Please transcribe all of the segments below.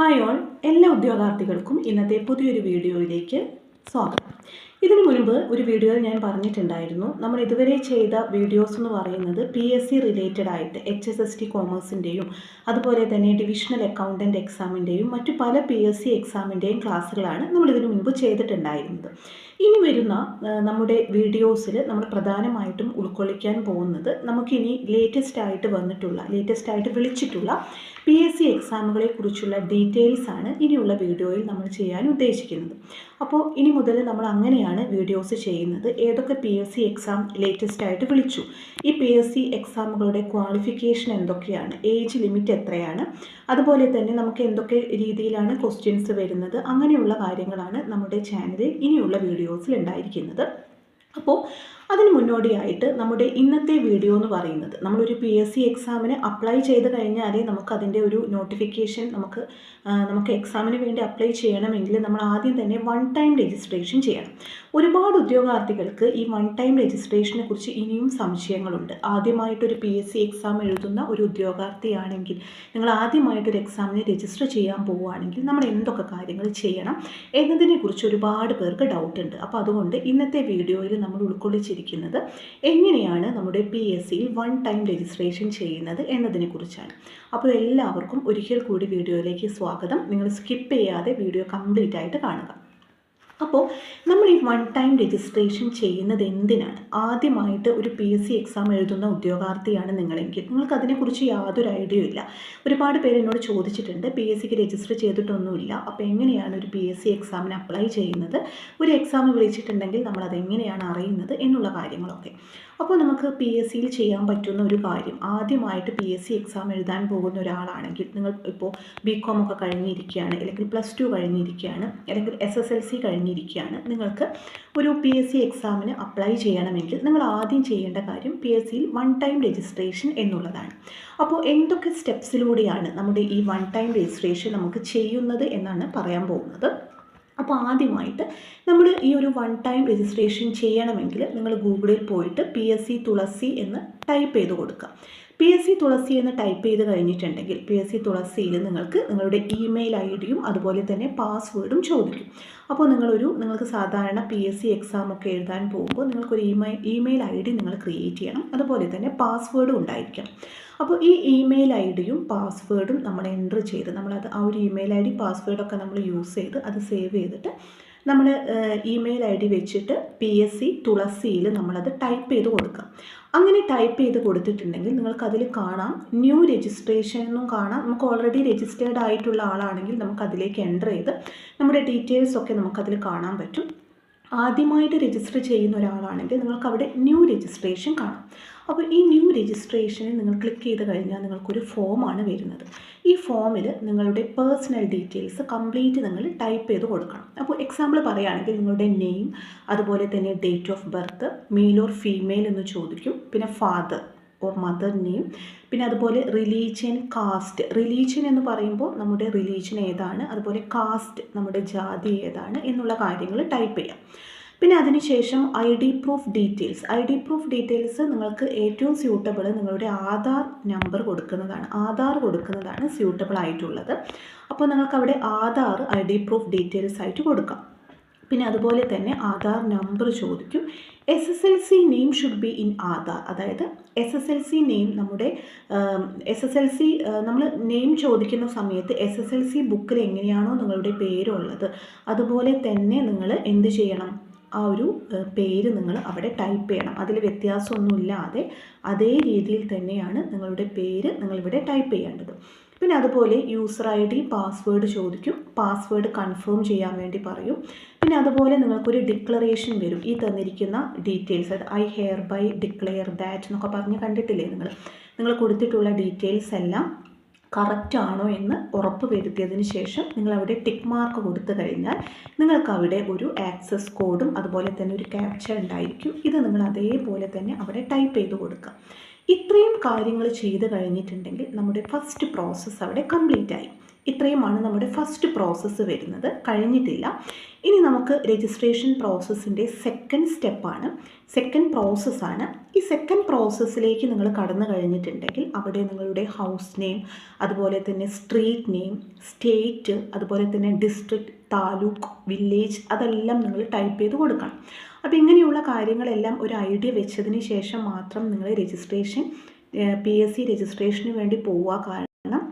Hi all എല്ലാ ഉദ്യോഗാർത്ഥികൾക്കും ഇന്നത്തെ പുതിയൊരു വീഡിയോയിലേക്ക് സ്വാഗതം. ഇതിനു മുൻപ് ഒരു വീഡിയോയിൽ ഞാൻ പറഞ്ഞിട്ടുണ്ടായിരുന്നു. നമ്മൾ ഇതുവരെ ചെയ്ത വീഡിയോസ് എന്ന് പറയുന്നത് പി എസ് സി റിലേറ്റഡ് ആയിട്ട് എച്ച് എസ് എസ് ടി കോമേഴ്സിന്റെയും അതുപോലെ തന്നെ ഡിവിഷണൽ അക്കൗണ്ടന്റ് എക്സാമിന്റെയും മറ്റു പല പി എസ് സി എക്സാമിന്റെയും ക്ലാസ്സുകളാണ് നമ്മൾ ഇതിനു മുൻപ് ചെയ്തിട്ടുണ്ടായിരുന്നത്. ഇനി വരുന്ന നമ്മുടെ വീഡിയോസിൽ നമ്മൾ പ്രധാനമായിട്ടും ഉൾക്കൊള്ളിക്കാൻ പോകുന്നത് നമുക്കിനി ലേറ്റസ്റ്റ് ആയിട്ട് വന്നിട്ടുള്ള ലേറ്റസ്റ്റ് ആയിട്ട് വിളിച്ചിട്ടുള്ള പി എസ് സി എക്സാമുകളെ കുറിച്ചുള്ള ഡീറ്റെയിൽസ് ആണ് ഇനിയുള്ള വീഡിയോയിൽ നമ്മൾ ചെയ്യാൻ ഉദ്ദേശിക്കുന്നത്. അപ്പോൾ ഇനി മുതൽ നമ്മൾ അങ്ങനെയാണ് വീഡിയോസ് ചെയ്യുന്നത്. ഏതൊക്കെ P S C exam latest ആയിട്ട് വിളിച്ചു? ഈ പി എസ് സി എക്സാമുകളുടെ ക്വാളിഫിക്കേഷൻ എന്തൊക്കെയാണ്? ഏജ് ലിമിറ്റ് എത്രയാണ്? അതുപോലെ തന്നെ നമുക്ക് എന്തൊക്കെ രീതിയിലാണ് ക്വസ്റ്റ്യൻസ് വരുന്നത്? അങ്ങനെയുള്ള കാര്യങ്ങളാണ് നമ്മുടെ ചാനലിൽ ഇനിയുള്ള വീഡിയോസിൽ ഉണ്ടായിരിക്കുന്നത്. അപ്പോൾ അതിന് മുന്നോടിയായിട്ട് നമ്മുടെ ഇന്നത്തെ വീഡിയോ എന്ന് പറയുന്നത്. നമ്മളൊരു പി എസ് സി എക്സാമിന് അപ്ലൈ ചെയ്ത് കഴിഞ്ഞാലേ നമുക്ക് അതിന്റെ ഒരു നോട്ടിഫിക്കേഷൻ നമുക്ക് നമുക്ക് എക്സാമിന് വേണ്ടി അപ്ലൈ ചെയ്യണമെങ്കിൽ നമ്മൾ ആദ്യം തന്നെ വൺ ടൈം രജിസ്ട്രേഷൻ ചെയ്യണം. ഒരുപാട് ഉദ്യോഗാർത്ഥികൾക്ക് ഈ വൺ ടൈം രജിസ്ട്രേഷനെ കുറിച്ച് ഇനിയും സംശയങ്ങളുണ്ട്. ആദ്യമായിട്ടൊരു പി എസ് സി എക്സാം എഴുതുന്ന ഒരു ഉദ്യോഗാർത്ഥിയാണെങ്കിൽ നിങ്ങൾ ആദ്യമായിട്ടൊരു എക്സാമിന് രജിസ്റ്റർ ചെയ്യാൻ പോവുകയാണെങ്കിൽ നമ്മൾ എന്തൊക്കെ കാര്യങ്ങൾ ചെയ്യണം എന്നതിനെക്കുറിച്ച് ഒരുപാട് പേർക്ക് ഡൗട്ട് ഉണ്ട്. അപ്പോൾ അതുകൊണ്ട് ഇന്നത്തെ വീഡിയോയിൽ നമ്മൾ ഉൾക്കൊള്ളിച്ചിരിക്കുന്നത് എങ്ങനെയാണ് നമ്മുടെ പി എസ് സിയിൽ വൺ ടൈം രജിസ്ട്രേഷൻ ചെയ്യുന്നത് എന്നതിനെക്കുറിച്ചാണ് അപ്പോൾ എല്ലാവർക്കും ഒരിക്കൽ കൂടി വീഡിയോയിലേക്ക് സ്വാഗതം. നിങ്ങൾ സ്കിപ്പ് ചെയ്യാതെ വീഡിയോ കംപ്ലീറ്റ് ആയിട്ട് കാണുക. അപ്പോൾ നമ്മൾ ഈ വൺ ടൈം രജിസ്ട്രേഷൻ ചെയ്യുന്നത് എന്തിനാണ്? ആദ്യമായിട്ട് ഒരു പി എസ് സി എക്സാം എഴുതുന്ന ഉദ്യോഗാർത്ഥിയാണ് നിങ്ങളെങ്കിൽ. നിങ്ങൾക്ക് അതിനെക്കുറിച്ച് യാതൊരു ഐഡിയ ഇല്ല. ഒരുപാട് പേര് എന്നോട് ചോദിച്ചിട്ടുണ്ട് പി എസ് സിക്ക് രജിസ്റ്റർ ചെയ്തിട്ടൊന്നുമില്ല. അപ്പോൾ എങ്ങനെയാണ് ഒരു പി എസ് സി എക്സാമിന് അപ്ലൈ ചെയ്യുന്നത്? ഒരു എക്സാം വിളിച്ചിട്ടുണ്ടെങ്കിൽ നമ്മൾ അതെങ്ങനെയാണ് അറിയുന്നത്? എന്നുള്ള കാര്യങ്ങളൊക്കെ. അപ്പോൾ നമുക്ക് പി എസ് സിയിൽ ചെയ്യാൻ പറ്റുന്ന ഒരു കാര്യം ആദ്യമായിട്ട് പി എസ് സി എക്സാം എഴുതാൻ പോകുന്ന ഒരാളാണെങ്കിൽ നിങ്ങൾ ഇപ്പോൾ ബി കോം ഒക്കെ കഴിഞ്ഞിരിക്കുകയാണ് അല്ലെങ്കിൽ പ്ലസ് ടു കഴിഞ്ഞിരിക്കുകയാണ് അല്ലെങ്കിൽ എസ് എസ് എൽ സി കഴിഞ്ഞിരിക്കുകയാണ് നിങ്ങൾക്ക് ഒരു പി എസ് സി എക്സാമിന് അപ്ലൈ ചെയ്യണമെങ്കിൽ നിങ്ങൾ ആദ്യം ചെയ്യേണ്ട കാര്യം പി എസ് സിയിൽ വൺ ടൈം രജിസ്ട്രേഷൻ എന്നുള്ളതാണ്. അപ്പോൾ എന്തൊക്കെ സ്റ്റെപ്സിലൂടെയാണ് നമ്മുടെ ഈ വൺ ടൈം രജിസ്ട്രേഷൻ നമുക്ക് ചെയ്യുന്നത് എന്നാണ് പറയാൻ പോകുന്നത്. അപ്പോൾ ആദ്യമായിട്ട് നമ്മൾ ഈ ഒരു വൺ ടൈം രജിസ്ട്രേഷൻ ചെയ്യണമെങ്കിൽ നിങ്ങൾ ഗൂഗിളിൽ പോയിട്ട് പി എസ് സി തുളസി എന്ന് ടൈപ്പ് ചെയ്ത് കൊടുക്കുക. പി എസ് സി തുളസി എന്ന് ടൈപ്പ് ചെയ്ത് കഴിഞ്ഞിട്ടുണ്ടെങ്കിൽ പി എസ് സി തുളസിയിൽ നിങ്ങൾക്ക് നിങ്ങളുടെ ഇമെയിൽ ഐ ഡിയും അതുപോലെ തന്നെ പാസ്വേഡും ചോദിക്കും. അപ്പോൾ നിങ്ങളൊരു നിങ്ങൾക്ക് സാധാരണ പി എസ് സി എക്സാം ഒക്കെ എഴുതാൻ പോകുമ്പോൾ നിങ്ങൾക്കൊരു ഇമെയിൽ ഇമെയിൽ ഐ ഡി നിങ്ങൾ ക്രിയേറ്റ് ചെയ്യണം. അതുപോലെ തന്നെ പാസ്വേഡും ഉണ്ടായിരിക്കണം അപ്പോൾ ഈ ഇമെയിൽ ഐ ഡിയും പാസ്വേഡും നമ്മൾ എന്റർ ചെയ്ത് നമ്മളത് ആ ഒരു ഇമെയിൽ ഐ ഡി പാസ്വേഡൊക്കെ നമ്മൾ യൂസ് ചെയ്ത് അത് സേവ് ചെയ്തിട്ട് നമ്മൾ ഇമെയിൽ ഐ ഡി വെച്ചിട്ട് പി എസ് സി തുളസിയിൽ നമ്മളത് ടൈപ്പ് ചെയ്ത് കൊടുക്കാം. അങ്ങനെ ടൈപ്പ് ചെയ്ത് കൊടുത്തിട്ടുണ്ടെങ്കിൽ നിങ്ങൾക്കതിൽ കാണാം. ന്യൂ രജിസ്ട്രേഷൻ എന്നും കാണാം. നമുക്ക് ഓൾറെഡി രജിസ്റ്റേർഡ് ആയിട്ടുള്ള ആളാണെങ്കിൽ നമുക്കതിലേക്ക് എന്റർ ചെയ്ത് നമ്മുടെ ഡീറ്റെയിൽസൊക്കെ നമുക്കതിൽ കാണാൻ പറ്റും. ആദ്യമായിട്ട് രജിസ്റ്റർ ചെയ്യുന്ന ഒരാളാണെങ്കിൽ നിങ്ങൾക്ക് അവിടെ ന്യൂ രജിസ്ട്രേഷൻ കാണാം. അപ്പോൾ ഈ ന്യൂ രജിസ്ട്രേഷനിൽ നിങ്ങൾ ക്ലിക്ക് ചെയ്ത് കഴിഞ്ഞാൽ നിങ്ങൾക്കൊരു ഫോമാണ് വരുന്നത്. ഈ ഫോമിൽ നിങ്ങളുടെ പേഴ്സണൽ ഡീറ്റെയിൽസ് കംപ്ലീറ്റ് നിങ്ങൾ ടൈപ്പ് ചെയ്ത് കൊടുക്കണം. അപ്പോൾ എക്സാമ്പിൾ പറയുകയാണെങ്കിൽ നിങ്ങളുടെ നെയിം അതുപോലെ തന്നെ date of birth male or female എന്ന് ചോദിക്കും. പിന്നെ ഫാദർ ഓർ മദർ നെയിം പിന്നെ അതുപോലെ റിലീജിയൻ കാസ്റ്റ് റിലീജിയൻ എന്ന് പറയുമ്പോൾ നമ്മുടെ റിലീജിയൻ ഏതാണ് അതുപോലെ കാസ്റ്റ് നമ്മുടെ ജാതി ഏതാണ് എന്നുള്ള കാര്യങ്ങൾ ടൈപ്പ് ചെയ്യാം. പിന്നെ അതിനുശേഷം I D proof details. I D proof details നിങ്ങൾക്ക് ഏറ്റവും സ്യൂട്ടബിൾ നിങ്ങളുടെ ആധാർ നമ്പർ കൊടുക്കുന്നതാണ്. ആധാർ കൊടുക്കുന്നതാണ് സ്യൂട്ടബിൾ ആയിട്ടുള്ളത്. അപ്പോൾ നിങ്ങൾക്ക് അവിടെ Aadhaar I D proof details ആയിട്ട് കൊടുക്കാം. പിന്നെ അതുപോലെ തന്നെ ആധാർ നമ്പർ ചോദിക്കും. S S L C name should be in Aadhaar. അതായത് S S L C name നമ്മുടെ എസ് എസ് എൽ സി നമ്മൾ നെയിം ചോദിക്കുന്ന സമയത്ത് എസ് എസ് എൽ സി ബുക്കിൽ എങ്ങനെയാണോ നിങ്ങളുടെ പേരുള്ളത്. അതുപോലെ തന്നെ നിങ്ങൾ എന്ത് ചെയ്യണം? ആ ഒരു പേര് നിങ്ങൾ അവിടെ ടൈപ്പ് ചെയ്യണം. അതിൽ വ്യത്യാസമൊന്നുമില്ലാതെ അതേ രീതിയിൽ തന്നെയാണ് നിങ്ങളുടെ പേര് നിങ്ങളിവിടെ ടൈപ്പ് ചെയ്യേണ്ടത്. പിന്നെ അതുപോലെ യൂസർ ഐ ഡി പാസ്വേഡ് ചോദിക്കും. പാസ്വേഡ് കൺഫേം ചെയ്യാൻ വേണ്ടി പറയും. പിന്നെ അതുപോലെ നിങ്ങൾക്കൊരു ഡിക്ലറേഷൻ വരും. ഈ തന്നിരിക്കുന്ന ഡീറ്റെയിൽസ് അത് I hereby declare that എന്നൊക്കെ പറഞ്ഞ് കണ്ടിട്ടില്ലേ നിങ്ങൾ? നിങ്ങൾ കൊടുത്തിട്ടുള്ള ഡീറ്റെയിൽസ് എല്ലാം കറക്റ്റ് ആണോ എന്ന് ഉറപ്പ് വരുത്തിയതിന് ശേഷം നിങ്ങൾ അവിടെ ടിക്ക് മാർക്ക് കൊടുത്തു കഴിഞ്ഞാൽ നിങ്ങൾക്ക് അവിടെ ഒരു ആക്സസ് കോഡും അതുപോലെ തന്നെ ഒരു ക്യാപ്ചർ ഉണ്ടായിരിക്കും. ഇത് നിങ്ങൾ അതേപോലെ തന്നെ അവിടെ ടൈപ്പ് ചെയ്ത് കൊടുക്കുക ഇത്രയും കാര്യങ്ങൾ ചെയ്ത് കഴിഞ്ഞിട്ടുണ്ടെങ്കിൽ നമ്മുടെ ഫസ്റ്റ് പ്രോസസ്സ് അവിടെ കംപ്ലീറ്റ് ആയി. ഇത്രയുമാണ് നമ്മുടെ ഫസ്റ്റ് പ്രോസസ്സ് വരുന്നത്. കഴിഞ്ഞിട്ടില്ല. ഇനി നമുക്ക് രജിസ്ട്രേഷൻ പ്രോസസ്സിന്റെ സെക്കൻഡ് സ്റ്റെപ്പാണ് സെക്കൻഡ് പ്രോസസ്സാണ് സെക്കൻഡ് പ്രോസസ്സിലേക്ക് നിങ്ങൾ കടന്നു കഴിഞ്ഞിട്ടുണ്ടെങ്കിൽ അവിടെ നിങ്ങളുടെ ഹൗസ് നെയിം അതുപോലെ തന്നെ സ്ട്രീറ്റ് നെയിം സ്റ്റേറ്റ് അതുപോലെ തന്നെ ഡിസ്ട്രിക്റ്റ് താലൂക്ക് വില്ലേജ് അതെല്ലാം നിങ്ങൾ ടൈപ്പ് ചെയ്ത് കൊടുക്കണം. അപ്പോൾ ഇങ്ങനെയുള്ള കാര്യങ്ങളെല്ലാം ഒരു ഐഡിയ വെച്ചതിന് ശേഷം മാത്രം നിങ്ങൾ രജിസ്ട്രേഷൻ പി എസ് സി രജിസ്ട്രേഷന് വേണ്ടി പോവുക. കാരണം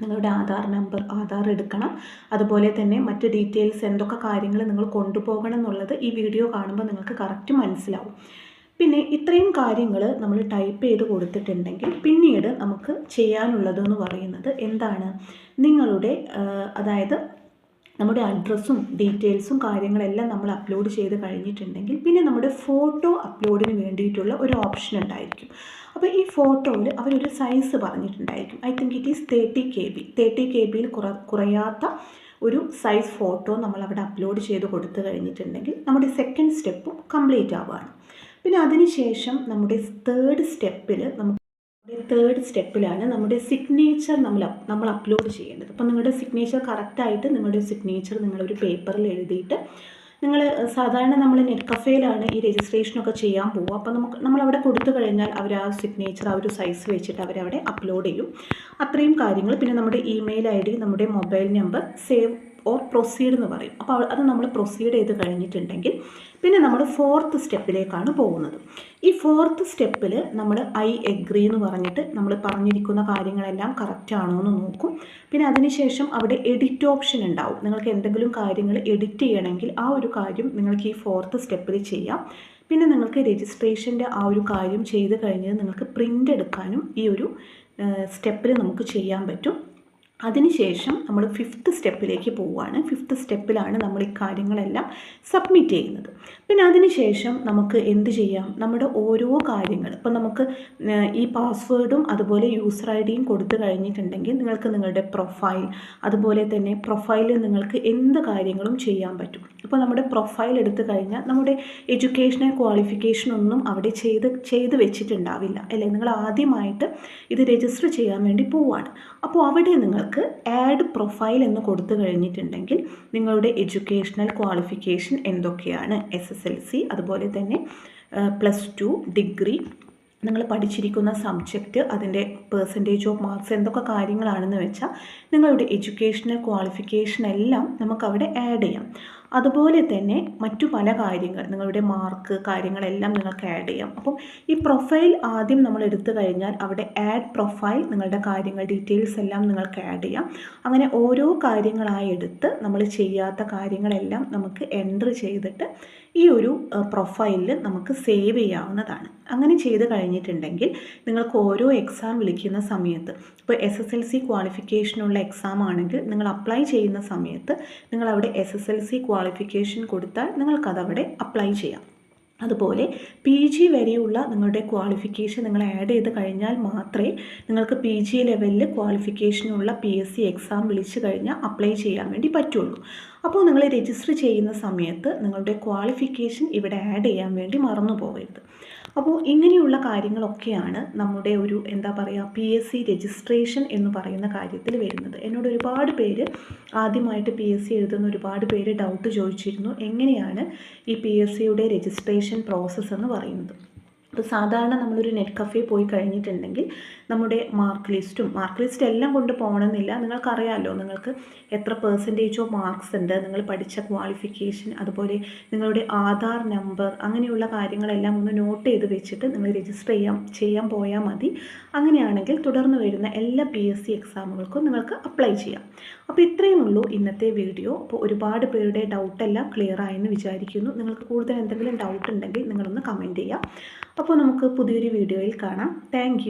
നിങ്ങളുടെ ആധാർ നമ്പർ ആധാർ എടുക്കണം. അതുപോലെ തന്നെ മറ്റ് ഡീറ്റെയിൽസ് എന്തൊക്കെ കാര്യങ്ങൾ നിങ്ങൾ കൊണ്ടുപോകണം എന്നുള്ളത് ഈ വീഡിയോ കാണുമ്പോൾ നിങ്ങൾക്ക് കറക്റ്റ് മനസ്സിലാവും. പിന്നെ ഇത്രയും കാര്യങ്ങൾ നമ്മൾ ടൈപ്പ് ചെയ്ത് കൊടുത്തിട്ടുണ്ടെങ്കിൽ പിന്നീട് നമുക്ക് ചെയ്യാനുള്ളതെന്ന് പറയുന്നത് എന്താണ്? നിങ്ങളുടെ അതായത് നമ്മുടെ അഡ്രസ്സും ഡീറ്റെയിൽസും കാര്യങ്ങളെല്ലാം നമ്മൾ അപ്ലോഡ് ചെയ്ത് കഴിഞ്ഞിട്ടുണ്ടെങ്കിൽ പിന്നെ നമ്മുടെ ഫോട്ടോ അപ്ലോഡിന് വേണ്ടിയിട്ടുള്ള ഒരു ഓപ്ഷൻ ഉണ്ടായിരിക്കും. അപ്പോൾ ഈ ഫോട്ടോയിൽ അവരൊരു size പറഞ്ഞിട്ടുണ്ടായിരിക്കും. I think it is thirty K B thirty K ബിയിൽ കുറ കുറയാത്ത ഒരു സൈസ് ഫോട്ടോ നമ്മൾ അവിടെ അപ്ലോഡ് ചെയ്ത് കൊടുത്തു കഴിഞ്ഞിട്ടുണ്ടെങ്കിൽ നമ്മുടെ സെക്കൻഡ് സ്റ്റെപ്പും കംപ്ലീറ്റ് ആവുകയാണ്. പിന്നെ അതിനുശേഷം നമ്മുടെ തേർഡ് സ്റ്റെപ്പിൽ നമുക്ക് തേർഡ് സ്റ്റെപ്പിലാണ് നമ്മുടെ സിഗ്നേച്ചർ നമ്മൾ നമ്മൾ അപ്ലോഡ് ചെയ്യേണ്ടത്. അപ്പോൾ നിങ്ങളുടെ സിഗ്നേച്ചർ കറക്റ്റായിട്ട് നിങ്ങളുടെ സിഗ്നേച്ചർ നിങ്ങളൊരു പേപ്പറിൽ എഴുതിയിട്ട് നിങ്ങൾ സാധാരണ നമ്മൾ നെറ്റ് കഫേയിലാണ് ഈ രജിസ്ട്രേഷനൊക്കെ ചെയ്യാൻ പോകുക അപ്പോൾ നമുക്ക് നമ്മളവിടെ കൊടുത്തു കഴിഞ്ഞാൽ അവർ ആ സിഗ്നേച്ചർ ആ ഒരു സൈസ് വെച്ചിട്ട് അവരവിടെ അപ്ലോഡ് ചെയ്യും. അത്രയും കാര്യങ്ങൾ. പിന്നെ നമ്മുടെ ഇമെയിൽ ഐ നമ്മുടെ mobile number save or proceed എന്ന് പറയും. അപ്പോൾ അത് നമ്മൾ പ്രൊസീഡ് ചെയ്ത് കഴിഞ്ഞിട്ടുണ്ടെങ്കിൽ പിന്നെ നമ്മൾ ഫോർത്ത് സ്റ്റെപ്പിലേക്കാണ് പോകുന്നത്. ഈ ഫോർത്ത് സ്റ്റെപ്പിൽ നമ്മൾ ഐ എഗ്രി എന്ന് പറഞ്ഞിട്ട് നമ്മൾ പറഞ്ഞിരിക്കുന്ന കാര്യങ്ങളെല്ലാം കറക്റ്റ് ആണോ എന്ന് നോക്കും. പിന്നെ അതിനുശേഷം അവിടെ എഡിറ്റ് ഓപ്ഷൻ ഉണ്ടാവും. നിങ്ങൾക്ക് എന്തെങ്കിലും കാര്യങ്ങൾ എഡിറ്റ് ചെയ്യണമെങ്കിൽ ആ ഒരു കാര്യം നിങ്ങൾക്ക് ഈ ഫോർത്ത് സ്റ്റെപ്പിൽ ചെയ്യാം. പിന്നെ നിങ്ങൾക്ക് രജിസ്ട്രേഷന്റെ ആ ഒരു കാര്യം ചെയ്ത് കഴിഞ്ഞത് നിങ്ങൾക്ക് പ്രിന്റ് എടുക്കാനും ഈ ഒരു സ്റ്റെപ്പിൽ നമുക്ക് ചെയ്യാൻ പറ്റും. അതിനുശേഷം നമ്മൾ ഫിഫ്ത്ത് സ്റ്റെപ്പിലേക്ക് പോവുകയാണ്. ഫിഫ്ത്ത് സ്റ്റെപ്പിലാണ് നമ്മൾ ഈ കാര്യങ്ങളെല്ലാം സബ്മിറ്റ് ചെയ്യുന്നത്. പിന്നെ അതിനുശേഷം നമുക്ക് എന്ത് ചെയ്യാം? നമ്മുടെ ഓരോ കാര്യങ്ങൾ. ഇപ്പം നമുക്ക് ഈ പാസ്വേഡും അതുപോലെ യൂസർ ഐ ഡിയും കൊടുത്തു കഴിഞ്ഞിട്ടുണ്ടെങ്കിൽ നിങ്ങൾക്ക് നിങ്ങളുടെ പ്രൊഫൈൽ അതുപോലെ തന്നെ പ്രൊഫൈലിൽ നിങ്ങൾക്ക് എന്ത് കാര്യങ്ങളും ചെയ്യാൻ പറ്റും. ഇപ്പോൾ നമ്മുടെ പ്രൊഫൈൽ എടുത്തു കഴിഞ്ഞാൽ നമ്മുടെ എഡ്യൂക്കേഷണൽ ക്വാളിഫിക്കേഷൻ ഒന്നും അവിടെ ചെയ്ത് ചെയ്ത് വെച്ചിട്ടുണ്ടാവില്ല. അല്ലേ? നിങ്ങൾ ആദ്യമായിട്ട് ഇത് രജിസ്റ്റർ ചെയ്യാൻ വേണ്ടി പോവുകയാണ്. അപ്പോൾ അവിടെ നിങ്ങൾക്ക് നിങ്ങൾക്ക് ആഡ് പ്രൊഫൈൽ എന്ന് കൊടുത്തു കഴിഞ്ഞിട്ടുണ്ടെങ്കിൽ നിങ്ങളുടെ എഡ്യൂക്കേഷണൽ ക്വാളിഫിക്കേഷൻ എന്തൊക്കെയാണ്? എസ് എസ് എൽ സി അതുപോലെ തന്നെ പ്ലസ് ടു ഡിഗ്രി നിങ്ങൾ പഠിച്ചിരിക്കുന്ന സബ്ജക്റ്റ് അതിന്റെ പേഴ്സന്റേജ് ഓഫ് മാർക്സ് എന്തൊക്കെ കാര്യങ്ങളാണെന്ന് വെച്ചാൽ നിങ്ങളുടെ എഡ്യൂക്കേഷണൽ ക്വാളിഫിക്കേഷൻ എല്ലാം നമുക്കവിടെ ആഡ് ചെയ്യാം. അതുപോലെ തന്നെ മറ്റു പല കാര്യങ്ങൾ നിങ്ങളുടെ മാർക്ക് കാര്യങ്ങളെല്ലാം നിങ്ങൾക്ക് ആഡ് ചെയ്യാം. അപ്പം ഈ പ്രൊഫൈൽ ആദ്യം നമ്മൾ എടുത്തു കഴിഞ്ഞാൽ അവിടെ ആഡ് പ്രൊഫൈൽ നിങ്ങളുടെ കാര്യങ്ങൾ ഡീറ്റെയിൽസ് എല്ലാം നിങ്ങൾക്ക് ആഡ് ചെയ്യാം. അങ്ങനെ ഓരോ കാര്യങ്ങളായി എടുത്ത് നമ്മൾ ചെയ്യാത്ത കാര്യങ്ങളെല്ലാം നമുക്ക് എന്റർ ചെയ്തിട്ട് ഈ ഒരു പ്രൊഫൈലിൽ നമുക്ക് സേവ് ചെയ്യാവുന്നതാണ്. അങ്ങനെ ചെയ്ത് കഴിഞ്ഞിട്ടുണ്ടെങ്കിൽ നിങ്ങൾക്ക് ഓരോ എക്സാം വിളിക്കുന്ന സമയത്ത് ഇപ്പോൾ എസ് എസ് എൽ സി ക്വാളിഫിക്കേഷനുള്ള എക്സാം ആണെങ്കിൽ നിങ്ങൾ അപ്ലൈ ചെയ്യുന്ന സമയത്ത് നിങ്ങൾ അവിടെ എസ് എസ് എൽ സി കൊടുത്താൽ നിങ്ങൾക്കതവിടെ അപ്ലൈ ചെയ്യാം. അതുപോലെ പി ജി വരെയുള്ള നിങ്ങളുടെ ക്വാളിഫിക്കേഷൻ നിങ്ങൾ ആഡ് ചെയ്ത് കഴിഞ്ഞാൽ മാത്രമേ നിങ്ങൾക്ക് പി ജി ലെവലിൽ ക്വാളിഫിക്കേഷനുള്ള പി എസ് സി എക്സാം വിളിച്ചു കഴിഞ്ഞാൽ അപ്ലൈ ചെയ്യാൻ വേണ്ടി പറ്റുള്ളൂ. അപ്പോൾ നിങ്ങൾ രജിസ്റ്റർ ചെയ്യുന്ന സമയത്ത് നിങ്ങളുടെ ക്വാളിഫിക്കേഷൻ ഇവിടെ ആഡ് ചെയ്യാൻ വേണ്ടി മറന്നു പോകരുത്. അപ്പോൾ ഇങ്ങനെയുള്ള കാര്യങ്ങളൊക്കെയാണ് നമ്മുടെ ഒരു എന്താ പറയുക പി എസ് സി രജിസ്ട്രേഷൻ എന്ന് പറയുന്ന കാര്യത്തിൽ വരുന്നത്. എന്നോട് ഒരുപാട് പേര് ആദ്യമായിട്ട് പി എസ് സി എഴുതുന്ന ഒരുപാട് പേര് ഡൗട്ട് ചോദിച്ചിരുന്നു. എങ്ങനെയാണ് ഈ പി എസ് സിയുടെ രജിസ്ട്രേഷൻ പ്രോസസ്സ് എന്ന് പറയുന്നത്? അപ്പോൾ സാധാരണ നമ്മളൊരു നെറ്റ് കഫേ പോയി കഴിഞ്ഞിട്ടുണ്ടെങ്കിൽ നമ്മുടെ മാർക്ക് ലിസ്റ്റും മാർക്ക് ലിസ്റ്റ് എല്ലാം കൊണ്ട് പോകണമെന്നില്ല. നിങ്ങൾക്കറിയാമല്ലോ നിങ്ങൾക്ക് എത്ര പെർസെന്റേജ് ഓഫ് മാർക്സ് ഉണ്ട് നിങ്ങൾ പഠിച്ച ക്വാളിഫിക്കേഷൻ അതുപോലെ നിങ്ങളുടെ ആധാർ നമ്പർ അങ്ങനെയുള്ള കാര്യങ്ങളെല്ലാം ഒന്ന് നോട്ട് ചെയ്ത് വെച്ചിട്ട് നിങ്ങൾ രജിസ്റ്റർ ചെയ്യാം ചെയ്യാൻ പോയാൽ മതി. അങ്ങനെയാണെങ്കിൽ തുടർന്ന് വരുന്ന എല്ലാ പി എസ് സി എക്സാമുകൾക്കും നിങ്ങൾക്ക് അപ്ലൈ ചെയ്യാം. അപ്പോൾ ഇത്രയും ഉള്ളൂ ഇന്നത്തെ വീഡിയോ അപ്പോൾ ഒരുപാട് പേരുടെ ഡൗട്ടെല്ലാം ക്ലിയർ ആയെന്ന് വിചാരിക്കുന്നു. നിങ്ങൾക്ക് കൂടുതൽ എന്തെങ്കിലും ഡൗട്ട് ഉണ്ടെങ്കിൽ നിങ്ങളൊന്ന് കമന്റ് ചെയ്യാം. അപ്പോൾ നമുക്ക് പുതിയൊരു വീഡിയോയിൽ കാണാം. താങ്ക്